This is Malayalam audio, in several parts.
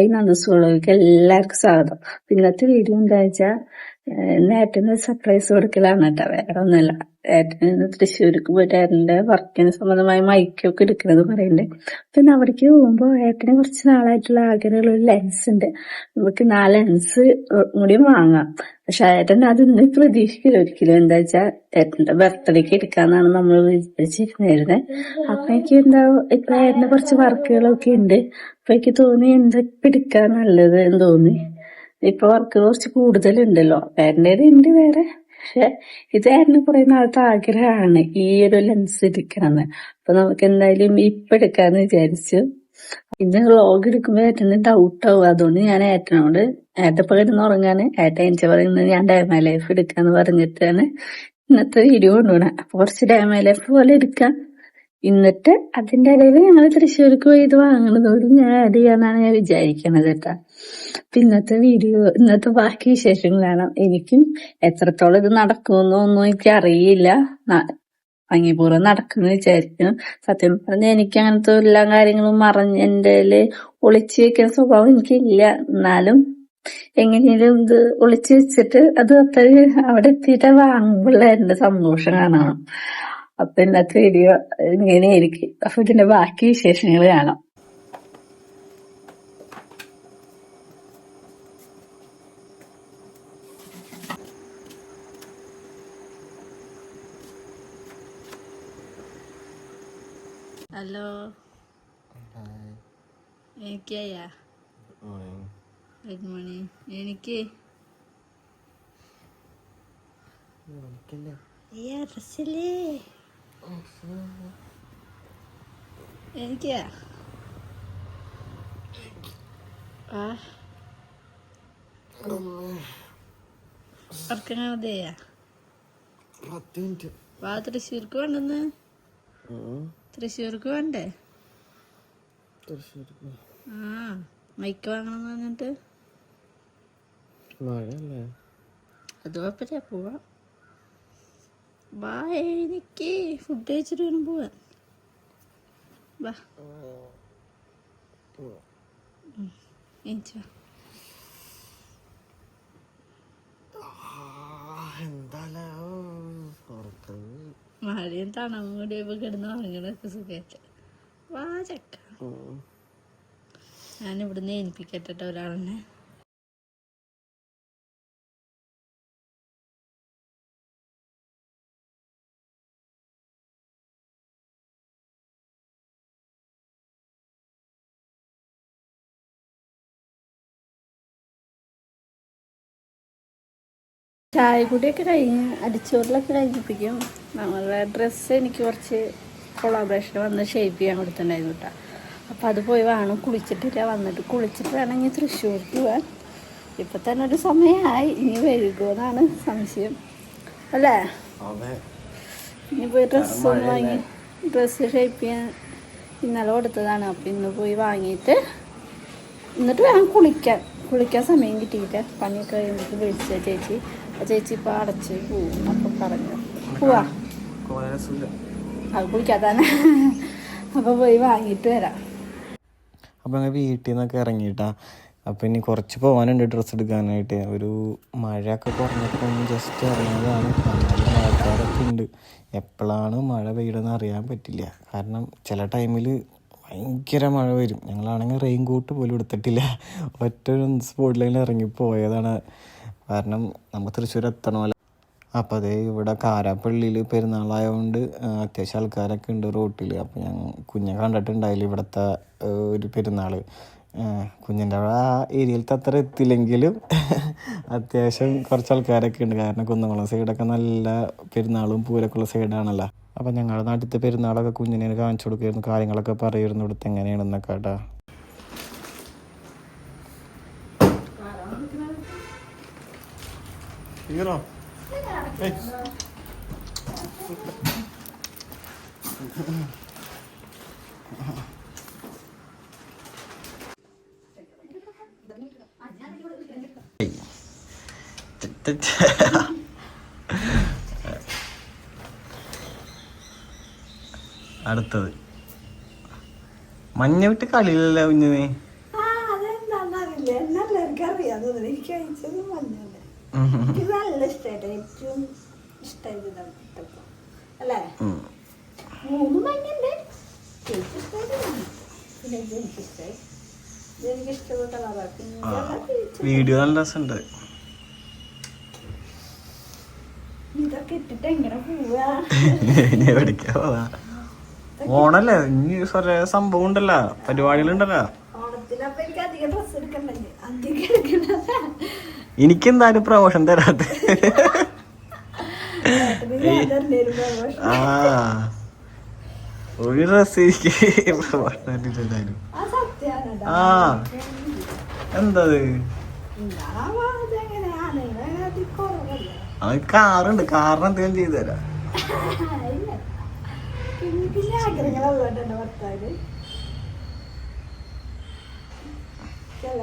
ഹായ് നന്ദസ്കൂളിലേക്ക് എല്ലാവർക്കും സ്വാഗതം. ഇന്നത്തെ വീഡിയോ എന്താ വെച്ചാൽ ഏട്ടന് സർപ്രൈസ് കൊടുക്കലാണ് കേട്ടോ വേറെ ഒന്നുമല്ല ഏട്ടന് തൃശ്ശൂർക്ക് പോയിട്ട് ഏട്ടന്റെ വർക്കിന് സംബന്ധമായ മൈക്കൊക്കെ എടുക്കണത് പറയുന്നുണ്ട്. പിന്നെ അവിടേക്ക് പോകുമ്പോ ഏട്ടന് കുറച്ച് നാളായിട്ടുള്ള ആഗ്രഹമുള്ള ഒരു ലെൻസ് ഉണ്ട്. നമുക്ക് ആ ലെൻസ് കൂടി വാങ്ങാം. പക്ഷെ ഏട്ടൻ അത് പ്രതീക്ഷിക്കില്ല ഒരിക്കലും. എന്താ വെച്ചാ ഏട്ടന്റെ ബർത്ത്ഡേക്ക് എടുക്കാന്നാണ് നമ്മൾ വിചാരിച്ചിരുന്നത്. അപ്പൊ എനിക്ക് എന്താ ഇപ്പൊ ഏട്ടന് കുറച്ച് വർക്കുകളൊക്കെ ഉണ്ട്. അപ്പൊ എനിക്ക് തോന്നി എന്തൊക്കെ എടുക്കാൻ നല്ലത് എന്ന് തോന്നി. ഇപ്പൊ വർക്ക് കുറച്ച് കൂടുതലുണ്ടല്ലോ. ഏട്ടന്റെ ഉണ്ട് വേറെ. പക്ഷെ ഇത് ഏട്ടന് കുറെ നാളത്തെ ആഗ്രഹമാണ് ഈ ഒരു ലെൻസ് എടുക്കണമെന്ന് അപ്പൊ നമുക്ക് എന്തായാലും ഇപ്പൊ എടുക്കാന്ന് വിചാരിച്ചു. ഇന്ന് വ്ളോഗ് ഏട്ടന് ഡൗട്ട് ആവും. അതുകൊണ്ട് ഞാൻ ഏട്ടനോട് ഏട്ടപ്പോ കിടന്ന് ഉറങ്ങാന് ഏട്ടൻ എനിക്ക് പറയുന്നത് ഞാൻ ഡാമ ലൈഫ് എടുക്കാന്ന് പറഞ്ഞിട്ടാണ് ഇന്നത്തെ വീഡിയോ കൊണ്ടുപോണേ. അപ്പൊ കുറച്ച് ഡാമ ലൈഫ് പോലെ എടുക്കാം. എന്നിട്ട് അതിന്റെ ഇടയിൽ ഞങ്ങൾ തൃശ്ശൂർക്ക് പോയി ഇത് ഞാൻ ആഡ് ചെയ്യാന്നാണ് ഞാൻ വിചാരിക്കണത് കേട്ടാ. അപ്പൊ ഇന്നത്തെ വീഡിയോ ഇന്നത്തെ ബാക്കി വിശേഷങ്ങളാണ് എനിക്കും എത്രത്തോളം ഇത് നടക്കുമെന്നൊന്നും എനിക്ക് അറിയില്ല ഭംഗിപൂർവം നടക്കുന്നു വിചാരിക്കുന്നു. സത്യം പറഞ്ഞാൽ എനിക്ക് അങ്ങനത്തെ എല്ലാ കാര്യങ്ങളും മറഞ്ഞ് എന്റെ ഒളിച്ചു വെക്കുന്ന സ്വഭാവം എനിക്കില്ല. എന്നാലും എങ്ങനെയും ഇത് ഒളിച്ചു വെച്ചിട്ട് അത് അത്ര അവിടെ എത്തിയിട്ട് വാങ്ങുമ്പോഴുള്ള എന്റെ സന്തോഷം കാണണം. അപ്പൊ ഇന്നത്തെ വീഡിയോ ഇങ്ങനെയായിരിക്കും. അപ്പൊ ഇതിന്റെ ബാക്കി വിശേഷങ്ങൾ കാണാം. ഹലോ. എനിക്കയ്യാ ഗുഡ് മോർണിംഗ്. എനിക്ക്? അയ്യാ ഡ്രസ്സില്ലേ? എനിക്കാ ആ. മിനിറ്റ്. വാ തൃശ്ശൂർക്ക് വേണ്ടെന്ന് തൃശ്ശൂർക്ക് വേണ്ടേ ആ മൈക്ക് വാങ്ങണം പറഞ്ഞിട്ട്. അത് കുഴപ്പമില്ല പോവാം. വാ എനിക്ക് ഫുഡ് കഴിച്ചിട്ട് വേണം പോവാൻ വാ. മഴയും തണവും കൂടി ഇപ്പൊ കിടന്ന് ഉറങ്ങണൊക്കെ സുഖമായിട്ട് വാ ചക്ക. ഞാനിവിടുന്ന് ഏൽപ്പിക്കട്ടെ ഒരാളിനെ ചായ കൂടിയൊക്കെ കഴിഞ്ഞ് അടിച്ചോറിലൊക്കെ കഴിഞ്ഞിപ്പിക്കും നമ്മളുടെ ഡ്രസ്സ് എനിക്ക് കുറച്ച് കൊളാബറേഷൻ വന്ന് ഷേപ്പ് ചെയ്യാൻ കൊടുത്തിട്ടുണ്ടായിരുന്നു കേട്ടോ അപ്പം അത് പോയി വേണം കുളിച്ചിട്ടില്ല വന്നിട്ട്. കുളിച്ചിട്ട് വേണമെങ്കിൽ തൃശ്ശൂർക്ക് പോവാൻ. ഇപ്പം തന്നെ ഒരു സമയമായി. ഇനി വൈകുമെന്നാണ് സംശയം. അല്ലേ? ഇനി പോയി ഡ്രസ്സ് ഒന്ന് വാങ്ങി. ഡ്രസ്സ് ഷേപ്പ് ചെയ്യാൻ ഇന്നലെ കൊടുത്തതാണ്. അപ്പം ഇന്ന് പോയി വാങ്ങിയിട്ട് എന്നിട്ട് വേണം കുളിക്കാൻ. കുളിക്കാൻ സമയം കിട്ടിയില്ല. പണിയൊക്കെ കഴിഞ്ഞിട്ട് വിളിച്ച ചേച്ചി. ചേച്ചി ഇപ്പം അടച്ച് പോവും. അപ്പം പറഞ്ഞു. പോവാ. അത് കുളിക്കാത്താനെ അപ്പോൾ പോയി വാങ്ങിയിട്ട് വരാം. അപ്പൊ ഞങ്ങൾ വീട്ടിൽ നിന്നൊക്കെ ഇറങ്ങിയിട്ടാ. അപ്പൊ ഇനി കുറച്ച് പോവാനുണ്ട് ഡ്രസ്സ് എടുക്കാനായിട്ട്. ഒരു മഴയൊക്കെ കുറഞ്ഞപ്പോൾ ഒന്ന് ജസ്റ്റ് ഇറങ്ങിയതാണ്. മഴക്കാരൊക്കെ ഉണ്ട്. എപ്പോഴാണ് മഴ പെയ്യണമെന്ന് അറിയാൻ പറ്റില്ല. കാരണം ചില ടൈമിൽ ഭയങ്കര മഴ വരും. ഞങ്ങളാണെങ്കിൽ റെയിൻ കോട്ട് പോലും എടുത്തിട്ടില്ല. ഒറ്റ ലൈനിൽ ഇറങ്ങി പോയതാണ്. കാരണം നമുക്ക് തൃശ്ശൂർ എത്തണമല്ലോ. അപ്പോൾ അതേ ഇവിടെ കാരാപ്പള്ളിയിൽ പെരുന്നാളായതുകൊണ്ട് അത്യാവശ്യം ആൾക്കാരൊക്കെ ഉണ്ട് റോട്ടിൽ അപ്പോൾ ഞാൻ കുഞ്ഞെ കണ്ടിട്ടുണ്ടായില്ല ഇവിടുത്തെ ഒരു പെരുന്നാൾ കുഞ്ഞിന്റെ അവിടെ ആ ഏരിയയിലത്തെ അത്ര എത്തില്ലെങ്കിലും അത്യാവശ്യം കുറച്ച് ആൾക്കാരൊക്കെ ഉണ്ട്. കാരണം കുന്നംകുളം സൈഡൊക്കെ നല്ല പെരുന്നാളും പൂരൊക്കെ ഉള്ള സൈഡാണല്ലോ. അപ്പം ഞങ്ങളുടെ നാട്ടിലത്തെ പെരുന്നാളൊക്കെ കുഞ്ഞിനെ കാണിച്ചു കൊടുക്കുമായിരുന്നു കാര്യങ്ങളൊക്കെ പറയുമായിരുന്നു ഇവിടുത്തെ എങ്ങനെയാണെന്നൊക്കെ കേട്ടോ. ഇങ്ങനോ? അടുത്തത്. മഞ്ഞ വിട്ട് കളിയിലല്ല കുഞ്ഞിനെ. തോന്നുന്നു എനിക്ക് അയച്ചത് മഞ്ഞാണ് എനിക്ക് നല്ല ഇഷ്ടമായിട്ട് ഏറ്റവും ഇഷ്ടമായത് ഇട്ടപ്പോ. അല്ലേ? മൂന്ന് മഞ്ഞുണ്ട്. എനിക്ക് ഇഷ്ടമായത് മഞ്ഞ. പിന്നെ ഇത് എനിക്ക് ഇഷ്ടമായി ഇത് എനിക്ക് ഇഷ്ടപ്പെട്ട കളറാണ് വീഡിയോ നല്ല രസമുണ്ട് ഇതൊക്കെ ഇട്ടിട്ട് എങ്ങനെ പോവാ? ഇനി എവിടേക്കാ പോവാ? ഓണല്ലേ? ഇനി കുറേ സംഭവം ഉണ്ടല്ലോ. പരിപാടികളുണ്ടല്ലോ. ഓണത്തിനപ്പൊ എനിക്ക് അധികം ഡ്രസ് എടുക്കണ്ടേ? അധികം എടുക്കണ്ട? എനിക്ക് എന്തായാലും പ്രമോഷൻ തരാത്ത ആ ഒരു ഡ്രസ് എനിക്ക് പ്രൊമോഷൻ തന്നിട്ടുണ്ടായിരുന്നു ആ എന്തത്? അത് കാറുണ്ട്. കാറിന് എന്തെങ്കിലും ചെയ്തു തരാം.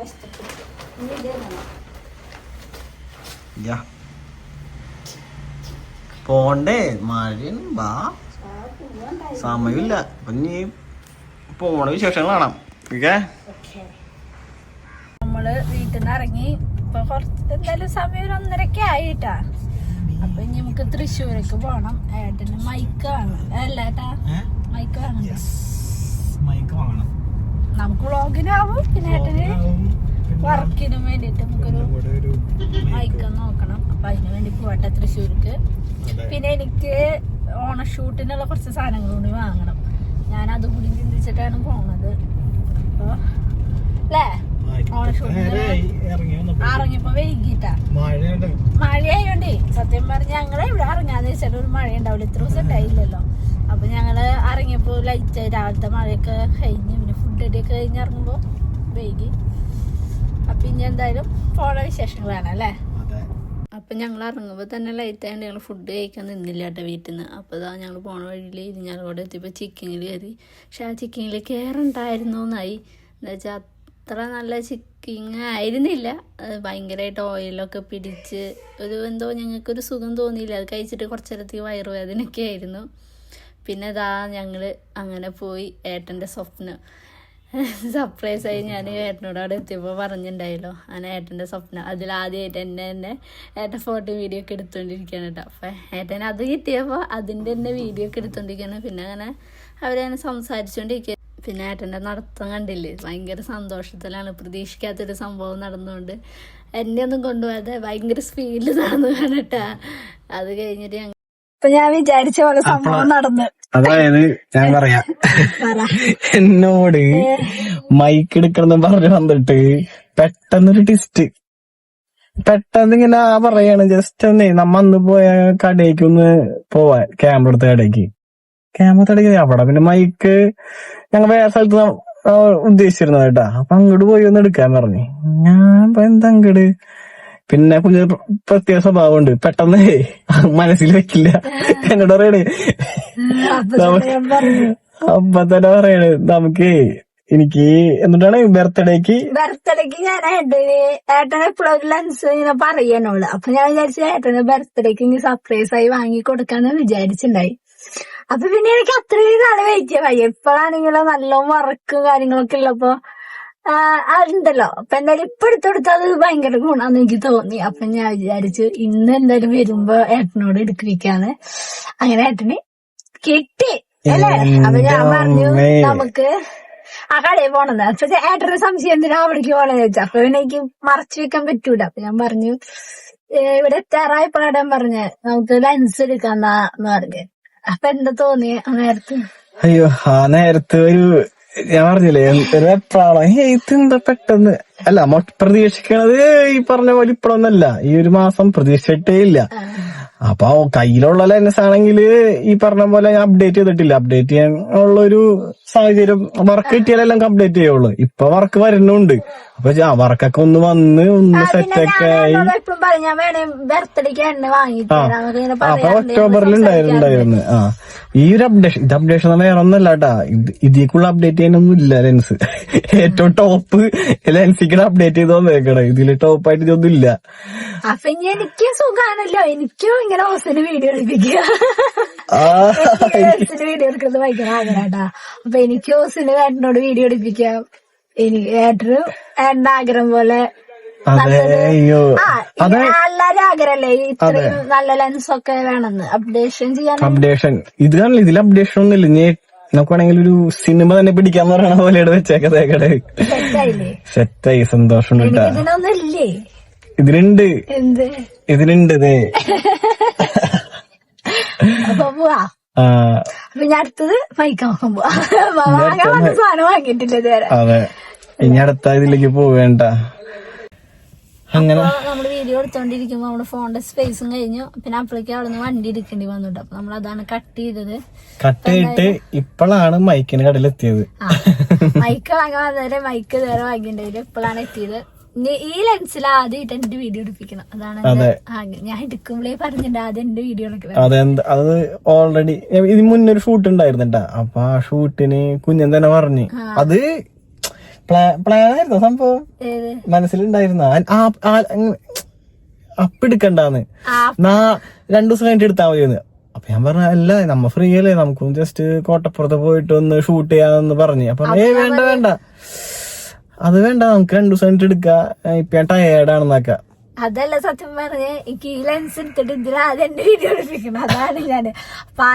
ഇഷ്ടപ്പെട്ടു. പോണ്ടേ മഴയും വാ. സമയമില്ല. അപ്പൊ നീ പോണ വിശേഷങ്ങൾ കാണാം. ഓക്കെ. നമ്മൾ വീട്ടിൽ നിന്ന് ഇറങ്ങി. ഇപ്പൊ കുറച്ച് എന്തായാലും സമയം ഒരു ഒന്നരക്കെ ആയിട്ടാ. അപ്പൊ ഇനി നമുക്ക് തൃശ്ശൂരേക്ക് പോണം. ഏട്ടന് മൈക്ക് വാങ്ങണം അല്ല ഏട്ടാ? മൈക്ക് വാങ്ങണം. നമുക്ക് വ്ളോഗിനാവും പിന്നെ ഏട്ടന് വർക്കിനും വേണ്ടിട്ട് നമുക്കൊരു മൈക്ക് നോക്കണം. അപ്പൊ അതിന് വേണ്ടി പോട്ടെ തൃശ്ശൂർക്ക്. പിന്നെ എനിക്ക് ഓണഷൂട്ടിനുള്ള കുറച്ച് സാധനങ്ങൾ കൂടി വാങ്ങണം. ഞാൻ അതും കൂടി ചിന്തിച്ചിട്ടാണ് പോണത്. അപ്പൊ അല്ലേ ഇറങ്ങിയപ്പോ വൈകിട്ടാ. മഴയായോണ്ടേ സത്യം പറഞ്ഞ ഞങ്ങളെ ഇവിടെ ഇറങ്ങാന്ന് വെച്ചാൽ ഒരു മഴ ഉണ്ടാവില്ല. ഇത്ര ദിവസം ഉണ്ടായില്ലല്ലോ. അപ്പൊ ഞങ്ങൾ ഇറങ്ങിയപ്പോ ലൈറ്റ് രാവിലത്തെ മഴയൊക്കെ കഴിഞ്ഞ് പിന്നെ ഫുഡ് അടിയൊക്കെ കഴിഞ്ഞ് ഇറങ്ങുമ്പോ വൈകി. അപ്പൊ ഇനി എന്തായാലും പോണ വിശേഷങ്ങളാണ് അല്ലേ? അതെ. അപ്പൊ ഞങ്ങൾ ഇറങ്ങുമ്പോൾ തന്നെ ലൈറ്റ് ആയതുകൊണ്ട് ഞങ്ങൾ ഫുഡ് കഴിക്കാൻ നിന്നില്ല കേട്ടോ വീട്ടിൽ നിന്ന് അപ്പോൾ ഇതാ ഞങ്ങൾ പോണ വഴിയിൽ ഇരിഞ്ഞാലോടെ എത്തിയപ്പോൾ ചിക്കനിൽ കയറി. പക്ഷെ ആ ചിക്കനിൽ കയറുണ്ടായിരുന്നു എന്നായി എന്താ വെച്ചാൽ അത്ര നല്ല ചിക്കിങ് ആയിരുന്നില്ല. അത് ഭയങ്കരമായിട്ട് ഓയിലൊക്കെ പിടിച്ച് ഒരു എന്തോ ഞങ്ങൾക്കൊരു സുഖം തോന്നിയില്ല. അത് കഴിച്ചിട്ട് കുറച്ച് നേരത്തേക്ക് വയറുവേദനയൊക്കെ ആയിരുന്നു. പിന്നെ ഇതാ ഞങ്ങൾ അങ്ങനെ പോയി ഏട്ടന്റെ സ്വപ്നം. സർപ്രൈസ് ആയി ഞാൻ ഏട്ടനോട് അവിടെ എത്തിയപ്പോൾ പറഞ്ഞിട്ടുണ്ടായല്ലോ അങ്ങനെ ഏട്ടന്റെ സ്വപ്നം. അതിൽ ആദ്യമായിട്ട് എന്നെ തന്നെ ഏട്ടൻ ഫോട്ടോ വീഡിയോ ഒക്കെ എടുത്തുകൊണ്ടിരിക്കുകയാണ് കേട്ടോ അപ്പം ഏട്ടൻ അത് കിട്ടിയപ്പോൾ അതിന്റെ തന്നെ വീഡിയോ ഒക്കെ എടുത്തുകൊണ്ടിരിക്കുകയാണ് പിന്നെ അങ്ങനെ അവരങ്ങനെ സംസാരിച്ചുകൊണ്ടിരിക്കുക പിന്നെ ഏട്ടന്റെ നടത്തം കണ്ടില്ലേ? ഭയങ്കര സന്തോഷത്തിലാണ്. പ്രതീക്ഷിക്കാത്തൊരു സംഭവം നടന്നുകൊണ്ട് എന്നെ ഒന്നും കൊണ്ടുപോകാതെ ഭയങ്കര സ്പീഡിൽ നടന്നു കാണട്ടാ അത് കഴിഞ്ഞിട്ട് ഞങ്ങൾ ഞാൻ വിചാരിച്ച പോലെ സംഭവം നടന്നു. അതായത് ഞാൻ പറയാ. എന്നോട് മൈക്ക് എടുക്കണം പറഞ്ഞു വന്നിട്ട് പെട്ടെന്നൊരു ടിസ്റ്റ് പെട്ടെന്ന് ഇങ്ങനെ ആ പറയാണ് ജസ്റ്റ് ഒന്നേ നമ്മ അന്ന് പോയ കടയ്ക്ക് ഒന്ന് പോവാ ക്യാമറ എടുത്ത കടയ്ക്ക് ക്യാമറ കടയ്ക്ക് അവിടെ പിന്നെ മൈക്ക് ഞങ്ങൾ വേറെ സ്ഥലത്ത് ഉദ്ദേശിച്ചിരുന്നത് കേട്ടാ. അപ്പൊ അങ്ങോട്ട് പോയി ഒന്ന് എടുക്കാൻ പറഞ്ഞു. ഞാൻ എന്തങ്ങട് എന്താ അങ്ങട് പിന്നെ കുഞ്ഞ് പ്രത്യേക സ്വഭാവമുണ്ട്. പെട്ടെന്ന് മനസ്സിൽ വെക്കില്ല. എന്നോട് പറയണേ അപ്പൊ തന്നെ പറയണേ നമുക്ക് എനിക്ക് എന്നിട്ടാണ് ബർത്ത്ഡേക്ക്? ബർത്ത്ഡേക്ക് ഞാൻ ഏട്ടന് ഏട്ടന് എപ്പോഴും ഒരു ലെൻസ് ഇങ്ങനെ പറയാനോൾ അപ്പൊ ഞാൻ വിചാരിച്ചു ഏട്ടന് ബർത്ത്ഡേക്ക് ഇങ്ങനെ സർപ്രൈസ് ആയി വാങ്ങി കൊടുക്കാന്ന് വിചാരിച്ചിണ്ടായി. അപ്പൊ പിന്നെ എനിക്ക് അത്രയും നാളെ വെയിറ്റ് ചെയ്യാൻ വയ്യ. ഇപ്പോഴാണെങ്കിലോ നല്ല വറക്കും കാര്യങ്ങളൊക്കെ ഉള്ളപ്പോ ഉണ്ടല്ലോ അപ്പൊ എന്തായാലും ഇപ്പൊ എടുത്തെടുത്ത് അത് ഭയങ്കര ഗുണാന്ന് എനിക്ക് തോന്നി. അപ്പൊ ഞാൻ വിചാരിച്ചു ഇന്ന് എന്തായാലും വരുമ്പോ ഏട്ടനോട് എടുക്കുവിക്കാന്ന് അങ്ങനെ ഏട്ടന് കിട്ടി. അല്ലേ? അപ്പൊ ഞാൻ പറഞ്ഞു നമുക്ക് ആ കടയിൽ പോണെന്ന്. അപ്പൊ ഏട്ടന്റെ സംശയം എന്തിനാ അവിടേക്ക് പോണെന്ന് ചോദിച്ചു. അപ്പൊ പിന്നെ എനിക്ക് മറച്ചു വെക്കാൻ പറ്റൂല. അപ്പൊ ഞാൻ പറഞ്ഞു ഇവിടെ എത്താറായപ്പോഴാണ് പറഞ്ഞ നമുക്ക് ലെൻസ് എടുക്കാന്നാ എന്ന് പറഞ്ഞു. അപ്പൊ എന്താ തോന്നി ആ നേരത്ത്? അയ്യോ ആ നേരത്തെ ഒരു ഞാൻ പറഞ്ഞില്ലേ ഒരു ഏയ് ഇതെന്താ പെട്ടെന്ന്? അല്ല പ്രതീക്ഷിക്കണത് ഈ പറഞ്ഞ പോലെ ഇപ്പോഴൊന്നല്ല ഈ ഒരു മാസം പ്രതീക്ഷിച്ചിട്ടേ ഇല്ല. അപ്പൊ കയ്യിലുള്ള ലെൻസ് ആണെങ്കിൽ ഈ പറഞ്ഞ പോലെ ഞാൻ അപ്ഡേറ്റ് ചെയ്തിട്ടില്ല. അപ്ഡേറ്റ് ചെയ്യാൻ ഉള്ള ഒരു സാഹചര്യം വർക്ക് കിട്ടിയാലെല്ലാം കംപ്ലീറ്റ് ചെയ്യുള്ളൂ. ഇപ്പൊ വർക്ക് വരുന്നുണ്ട്. അപ്പൊ ആ വർക്കൊക്കെ ഒന്ന് വന്ന് ഒന്ന് സെറ്റ് ഒക്കെ ആയി. അപ്പൊ. ഒക്ടോബറിൽ ഉണ്ടായിരുന്നു ആ. ഈ ഒരു അപ്ഡേഷൻ ഇത് അപ്ഡേഷൻ വേറെ ഒന്നല്ല കേട്ടാ ഇത് ഇതിക്കുള്ള അപ്ഡേറ്റ് ചെയ്യാനൊന്നും ഇല്ല ലെൻസ്. ഏറ്റവും ടോപ്പ് ലെൻസിക്കണ അപ്ഡേറ്റ് ചെയ്ത് വന്നേക്കണേ ഇതിൽ ടോപ്പായിട്ട് ഇതൊന്നും ഇല്ല അപ്പൊ ഇനി എനിക്ക് സുഖാണല്ലോ. എനിക്കും ഇങ്ങനെ ഹോസ്റ്റലിൽ വീഡിയോ എടുപ്പിക്കുക. വീഡിയോ എടുക്കുന്നത് ഭയങ്കര ആഗ്രഹട്ടാ അപ്പൊ എനിക്ക് ഹോസ്റ്റലിൽ ഏട്ടനോട് വീഡിയോ എടുപ്പിക്കാം. എനിക്ക് ഏട്ടനും ഏട്ടന്റെ ആഗ്രഹം പോലെ എല്ലാരും ആഗ്രഹല്ലേ? ഇത്രയും നല്ല ലെൻസ് ഒക്കെ വേണമെന്ന്. അപ്ഡേഷൻ ചെയ്യാൻ അപ്ഡേഷൻ ഇത് കാണില്ല ഇതിൽ അപ്ഡേഷൻ ഒന്നുമില്ല. ഇനി നമുക്ക് ഒരു സിനിമ തന്നെ പിടിക്കാന്ന് പറയണ പോലെ വെച്ചേക്കത് സെറ്റായില്ലേ? സെറ്റായി. സന്തോഷം കേട്ടാ. ഇതിനൊന്നും ഇല്ലേ? ഇതിലുണ്ട്. എന്ത്? ഇതിലുണ്ട് ഇതേ. അപ്പൊ പോവാ. ആ. അപ്പൊ ഞാൻ അടുത്തത് മൈക്കാൻ പോവാ. സാധനം വാങ്ങിയിട്ടില്ല ഇതുവരെ. അതെ. ഇനി അടുത്ത ഇതിലേക്ക് പോവേണ്ട. അങ്ങനെ. നമ്മൾ വീഡിയോ എടുത്തോണ്ടിരിക്കുമ്പോ നമ്മുടെ ഫോണിന്റെ സ്പേസും കഴിഞ്ഞു. പിന്നെ അപ്പോഴേക്കും അവിടെ നിന്ന് വണ്ടി എടുക്കേണ്ടി വന്നിട്ട്. അപ്പൊ നമ്മൾ അതാണ് കട്ട് ചെയ്തത്. കട്ട് ചെയ്തിട്ട് ഇപ്പോഴാണ് മൈക്കിന് കടയിലെത്തിയത് ആ മൈക്ക് വാങ്ങാൻ വന്നവരെ മൈക്ക് വേറെ വാങ്ങിണ്ടായില്ല ഇപ്പോഴാണ് എത്തിയത്. ഈ ലെൻസിൽ ആദ്യമായിട്ട് എന്റെ വീഡിയോ എടുപ്പിക്കണം. അതാണ് ഞാൻ എടുക്കുമ്പോഴേ പറഞ്ഞിട്ടുണ്ട് ആദ്യം എന്റെ വീഡിയോ അത് ഓൾറെഡി ഇതിന് മുന്നേ ഒരു ഷൂട്ട് ഉണ്ടായിരുന്നിട്ടാ. അപ്പൊ ആ ഷൂട്ടിന് കുഞ്ഞൻ തന്നെ പറഞ്ഞു. അത് പ്ലാൻ ആയിരുന്നു സംഭവം? മനസ്സിലുണ്ടായിരുന്ന? അപ്പെടുക്കണ്ടാന്ന്. ആ നാ രണ്ടു ദിവസം കഴിഞ്ഞിട്ട് എടുത്താൽ മതിയെന്ന്. അപ്പൊ ഞാൻ പറഞ്ഞ അല്ല നമ്മ ഫ്രീ അല്ലേ? നമുക്കും ജസ്റ്റ് കോട്ടപ്പുറത്ത് പോയിട്ട് ഒന്ന് ഷൂട്ട് ചെയ്യാന്ന് പറഞ്ഞു. അപ്പൊ ഏ വേണ്ട വേണ്ട. അത് വേണ്ട നമുക്ക് രണ്ടു ദിവസം കഴിഞ്ഞിട്ട് എടുക്കാം. ഇപ്പൊ ഞാൻ ടയേർഡാണെന്നൊക്കെ അതല്ല സത്യം പറഞ്ഞ് എനിക്ക് ഈ ലെൻസ് എടുത്തിട്ട് ഇതിൽ ആദ്യം എന്റെ വീഡിയോ എടുപ്പിക്കണം അതാണ് ഞാൻ അപ്പൊ ആ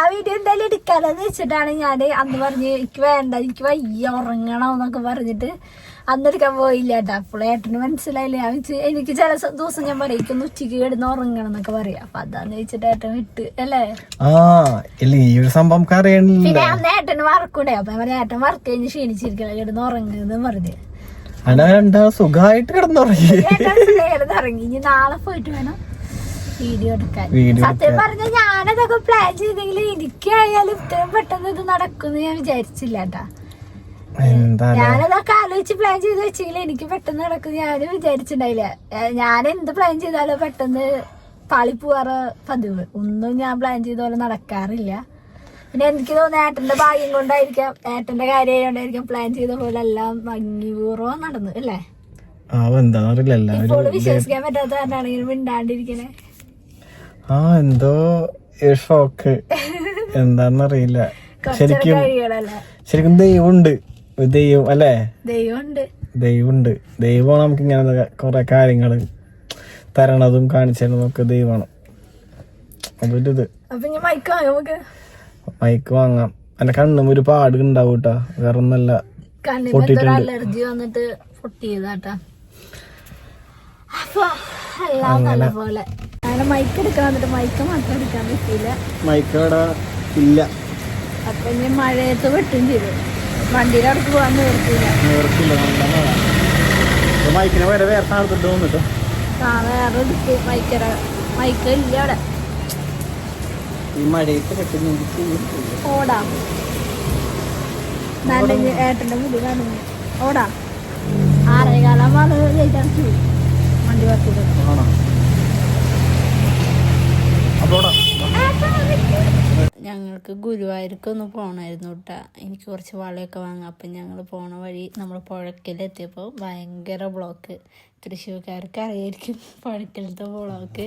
ആ വീഡിയോ എന്തായാലും എടുക്കാതെന്ന് വെച്ചിട്ടാണ് ഞാൻ അന്ന് പറഞ്ഞ് എനിക്ക് വേണ്ട എനിക്ക് വയ്യ ഉറങ്ങണം എന്നൊക്കെ പറഞ്ഞിട്ട് അന്ന് എടുക്കാൻ പോയില്ല കേട്ടോ അപ്പോൾ ഏട്ടന് മനസ്സിലായില്ല? ഞാൻ വെച്ച് എനിക്ക് ചില ദിവസം ഞാൻ പറയും എനിക്കൊന്ന് ഉച്ചയ്ക്ക് കിടന്ന് ഉറങ്ങണം എന്നൊക്കെ പറയാം. അപ്പൊ അതാന്ന് വെച്ചിട്ട് ഏട്ടൻ വിട്ട് അല്ലേ? ഈ ഒരു സംഭവം പിന്നെ അന്ന് ഏട്ടന് വർക്കൂടെ അപ്പൊ ഏട്ടൻ വർക്ക് കഴിഞ്ഞ് ക്ഷീണിച്ചിരിക്കണം കിടന്ന് ഉറങ്ങുന്നത് പറഞ്ഞു. അല്ല സുഖായിട്ട് സുഖമായിട്ട് കിടന്നുറങ്ങി ഇനി നാളെ പോയിട്ട് വേണം വീഡിയോ എടുക്കാൻ. സത്യം പറഞ്ഞ ഞാനതൊക്കെ പ്ലാൻ ചെയ്തെങ്കിൽ എനിക്കായാലും ഇത്രയും പെട്ടെന്ന് ഇത് നടക്കുമെന്ന് ഞാൻ വിചാരിച്ചില്ല കേട്ടാ. ഞാനതൊക്കെ ആലോചിച്ച് പ്ലാൻ ചെയ്ത് വെച്ചെങ്കിൽ എനിക്ക് പെട്ടെന്ന് നടക്കും ഞാനും വിചാരിച്ചിട്ടുണ്ടായില്ല. ഞാൻ എന്ത് പ്ലാൻ ചെയ്താലും പെട്ടെന്ന് പാളിപ്പോവാറ് പതിവ്. ഒന്നും ഞാൻ പ്ലാൻ ചെയ്ത പോലെ നടക്കാറില്ല. പിന്നെ എനിക്ക് തോന്നുന്നു ഏട്ടന്റെ ഭാഗ്യം കൊണ്ടായിരിക്കാം. ഏട്ടന്റെ കാര്യമായോണ്ടായിരിക്കാം പ്ലാൻ ചെയ്ത പോലെ എല്ലാം ഭംഗിപൂർവം നടന്നു അല്ലേ? വിശ്വസിക്കാൻ പറ്റാത്ത കാരണമാണ് ഇങ്ങനെ മിണ്ടാണ്ടിരിക്കണേ. ആ എന്തോ ഷോക്ക് എന്താന്നറിയില്ല ശരിക്കും ശരിക്കും ദൈവമുണ്ട്. ദൈവം അല്ലേ? ദൈവമുണ്ട്. ദൈവമുണ്ട്. ദൈവമാണ് നമുക്ക് ഇങ്ങനെ കുറെ കാര്യങ്ങൾ തരണതും കാണിച്ചു തരുന്നതും ഒക്കെ ദൈവമാണ്. അതൊരു ഇത് അപ്പൊ മൈക്കോ നമുക്ക്? മൈക്ക് വാങ്ങാം. എന്റെ കണ്ണും ഒരു പാട് ഉണ്ടാവും കേട്ടാ വേറെ ഒന്നല്ല അലർജി വന്നിട്ട് പൊട്ടിയതാട്ടാ. മൈക്ക് എടുക്കാൻ വന്നിട്ട് മൈക്ക് മാത്രം എടുക്കാൻ പറ്റിയില്ല. മൈക്ക് അവിടെ ഇല്ല. അപ്പൊ ഇനി മഴയത്ത് വെട്ടും ചെയ്തു. പോകാൻ നിവർത്തിയില്ല. നേർക്കില്ല മൈക്കിനെ വേറെ സാധനത്തിട്ട് തോന്നിട്ടോ ആ വേറെ മൈക്ക് ഇല്ല അവിടെ. ഈ മഴയത്ത് പെട്ടെന്ന് ഓടാം. നനഞ്ഞ് ഏട്ടന്റെ മുടി കാണുന്നു. ഓടാം. ആറേകാലം വളരെ വണ്ടി അപ്പോടാ ഞങ്ങൾക്ക് ഗുരുവായൂർക്ക് ഒന്ന് പോകണമായിരുന്നു കേട്ടോ എനിക്ക് കുറച്ച് വളയൊക്കെ വാങ്ങാം. അപ്പം ഞങ്ങൾ പോണ വഴി നമ്മൾ പുഴക്കലെത്തിയപ്പോൾ ഭയങ്കര ബ്ലോക്ക്. തൃശ്ശൂർക്കാർക്ക് അറിയായിരിക്കും പുഴക്കലത്തെ ബ്ലോക്ക്.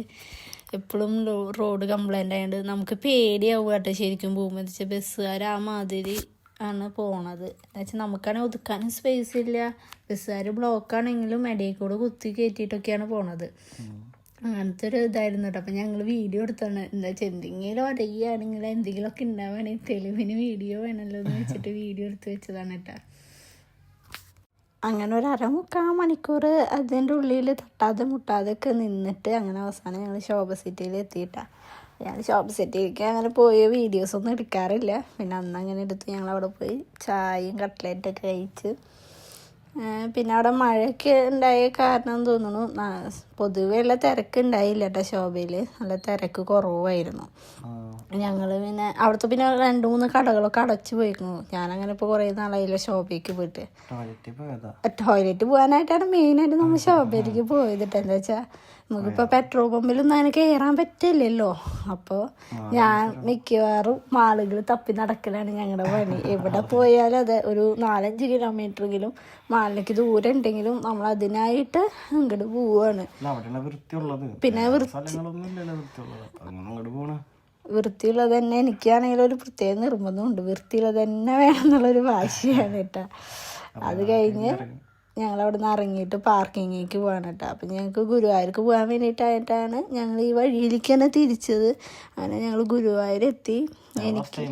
എപ്പോഴും റോഡ് കംപ്ലൈന്റ് ആയതുകൊണ്ട് നമുക്ക് പേടിയാവും കേട്ടോ ശരിക്കും പോകുമ്പോൾ വെച്ചാൽ ബസ്സുകാർ ആ മാതിരി ആണ് പോണത്. എന്നുവെച്ചാൽ നമുക്കാണെങ്കിൽ ഒതുക്കാനും സ്പേസ് ഇല്ല. ബസ്സുകാർ ബ്ലോക്കാണെങ്കിലും ഇടയിൽ കൂടെ കുത്തി കയറ്റിയിട്ടൊക്കെയാണ് പോണത്. അങ്ങനത്തെ ഒരു ഇതായിരുന്നു കേട്ടോ. അപ്പം ഞങ്ങൾ വീഡിയോ എടുത്താണ്. എന്താ വെച്ചാൽ എന്തെങ്കിലും അടയുകയാണെങ്കിൽ എന്തെങ്കിലുമൊക്കെ ഉണ്ടാവുകയാണെങ്കിൽ തെളിവിന് വീഡിയോ വേണമല്ലോ എന്ന് വെച്ചിട്ട് വീഡിയോ എടുത്ത് വെച്ചതാണ് കേട്ടോ. അങ്ങനെ ഒരു അരമുക്കാൽ മണിക്കൂർ അതിന്റെ ഉള്ളിൽ തട്ടാതെ മുട്ടാതെ ഒക്കെ നിന്നിട്ട് അങ്ങനെ അവസാനം ഞങ്ങൾ ഷോപ്പ് സിറ്റിയിൽ എത്തിയിട്ടാണ് ഞാൻ ഷോപ്പ് സിറ്റിയിലേക്ക് അങ്ങനെ പോയ വീഡിയോസ് ഒന്നും എടുക്കാറില്ല. പിന്നെ അന്ന് അങ്ങനെ എടുത്ത് ഞങ്ങൾ അവിടെ പോയി ചായയും കട്ട്ലറ്റൊക്കെ കഴിച്ച് പിന്നെ അവിടെ മഴയൊക്കെ ഉണ്ടായ കാരണം തോന്നുന്നു. പൊതുവേ ഉള്ള തിരക്ക് ഉണ്ടായില്ല കേട്ടോ ശോഭയിൽ നല്ല തിരക്ക് കുറവായിരുന്നു. ഞങ്ങൾ പിന്നെ അവിടുത്തെ പിന്നെ രണ്ട് മൂന്ന് കടകളൊക്കെ അടച്ചു പോയിരുന്നു. ഞാനങ്ങനെ ഇപ്പോൾ കുറേ നാളായില്ല ശോഭയ്ക്ക് പോയിട്ട്. ടോയ്ലറ്റ് പോകാനായിട്ടാണ് മെയിനായിട്ട് നമ്മൾ ശോഭയിലേക്ക് പോയത് കേട്ടോ എന്താ വെച്ചാൽ നമുക്കിപ്പോൾ പെട്രോൾ പമ്പിലൊന്നും അങ്ങനെ കയറാൻ പറ്റില്ലല്ലോ. അപ്പോൾ ഞാൻ മിക്കവാറും മാളുകൾ തപ്പി നടക്കലാണ് ഞങ്ങളുടെ പണി. എവിടെ പോയാലും അതെ ഒരു നാലഞ്ച് കിലോമീറ്ററെങ്കിലും മാളിലേക്ക് ദൂരം ഉണ്ടെങ്കിലും നമ്മൾ അതിനായിട്ട് അങ്ങോട്ട് പോവാണ്. പിന്നെ വൃത്തി വൃത്തിയുള്ളത്. തന്നെ എനിക്കാണെങ്കിൽ ഒരു പ്രത്യേക നിർബന്ധമുണ്ട്. വൃത്തിയുള്ളത് തന്നെ വേണം എന്നുള്ളൊരു വാശിയാണ് കേട്ടോ. അത് കഴിഞ്ഞ് ഞങ്ങൾ അവിടെ നിന്ന് ഇറങ്ങിയിട്ട് പാർക്കിങ്ങിലേക്ക് പോകണം കേട്ടോ. അപ്പം ഞങ്ങൾക്ക് ഗുരുവായൂർക്ക് പോകാൻ വേണ്ടിയിട്ടായിട്ടാണ് ഞങ്ങൾ ഈ വഴിയിലേക്ക് തന്നെ തിരിച്ചത്. അങ്ങനെ ഞങ്ങൾ ഗുരുവായൂർ എത്തി എനിക്ക്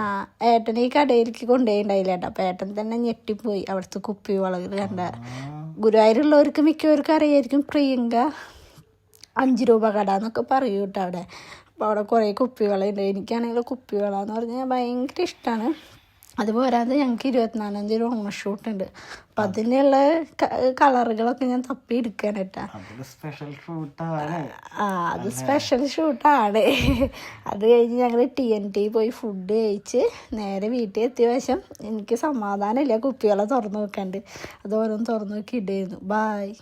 ആ ഏട്ടനെ ഈ കടയിലേക്ക് കൊണ്ടുപോയിണ്ടായില്ല കേട്ടോ. അപ്പം ഏട്ടൻ തന്നെ ഞെട്ടിപ്പോയി. അവിടുത്തെ കുപ്പി വളകൾ കണ്ട ഗുരുവായൂരുള്ളവർക്ക് മിക്കവർക്കും അറിയായിരിക്കും പ്രിയങ്ക അഞ്ച് രൂപ കട എന്നൊക്കെ പറയൂ കേട്ടോ അവിടെ. അപ്പോൾ അവിടെ കുറേ കുപ്പികളുണ്ട് എനിക്കാണെങ്കിൽ കുപ്പിവള എന്ന് പറഞ്ഞാൽ ഭയങ്കര ഇഷ്ടമാണ് അത് പോരാതെ ഞങ്ങൾക്ക് ഇരുപത്തിനാലാം തീയതി ഒരു ഓണഷൂട്ട് ഉണ്ട്. അപ്പം അതിനുള്ള കളറുകളൊക്കെ ഞാൻ തപ്പി എടുക്കാൻ കേട്ടാ ആ അത് സ്പെഷ്യൽ ഷൂട്ടാണ് അത് കഴിഞ്ഞ് ഞങ്ങൾ ടി എൻ ടി പോയി ഫുഡ് കഴിച്ച് നേരെ വീട്ടിൽ എത്തിയ വശം എനിക്ക് സമാധാനമില്ല കുപ്പികളെ തുറന്നു നോക്കാണ്ട് അത് ഓരോന്ന് തുറന്നു നോക്കി ഇടായിരുന്നു ബായ്